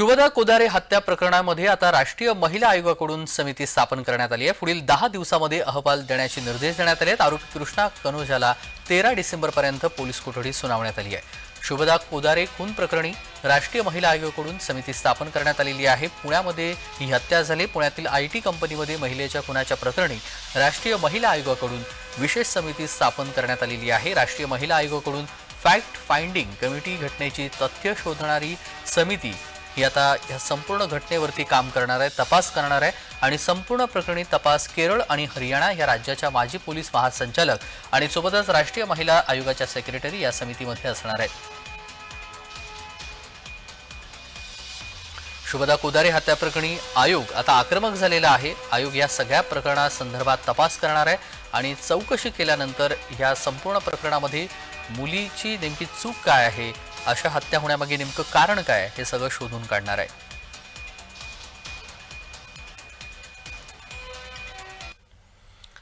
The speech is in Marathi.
शुभदा कोदारे हत्या प्रकरणामध्ये आता राष्ट्रीय महिला आयोगाकडून समिती स्थापन करण्यात आली आहे. पुढील दहा दिवसामध्ये अहवाल देण्याचे निर्देश देण्यात आले आहेत. आरोपी कृष्णा कनोजाला तेरा डिसेंबरपर्यंत पोलीस कोठडी सुनावण्यात आली आहे. शुभदा कोदारे खून प्रकरणी राष्ट्रीय महिला आयोगाकडून समिती स्थापन करण्यात आलेली आहे. पुण्यामध्ये ही हत्या झाली. पुण्यातील आय टी कंपनीमध्ये महिलेच्या खुनाच्या प्रकरणी राष्ट्रीय महिला आयोगाकडून विशेष समिती स्थापन करण्यात आलेली आहे. राष्ट्रीय महिला आयोगाकडून फॅक्ट फाइंडिंग कमिटी घटनेची तथ्य शोधणारी समिती ही आता या संपूर्ण घटनेवरती काम करणार आहे तपास करणार आहे आणि संपूर्ण प्रकरणी तपास केरळ आणि हरियाणा या राज्याच्या माजी पोलीस महासंचालक आणि सोबतच राष्ट्रीय महिला आयोगाच्या सेक्रेटरी या समितीमध्ये असणार आहेत. शुभदा कोदारे हत्याप्रकरणी आयोग आता आक्रमक झालेला आहे. आयोग या सगळ्या प्रकरणासंदर्भात तपास करणार आहे आणि चौकशी केल्यानंतर या संपूर्ण प्रकरणामध्ये मुलीची नेमकी चूक काय आहे अशा हत्या होण्यामागे नेमकं कारण काय हे सगळं शोधून काढणार आहे.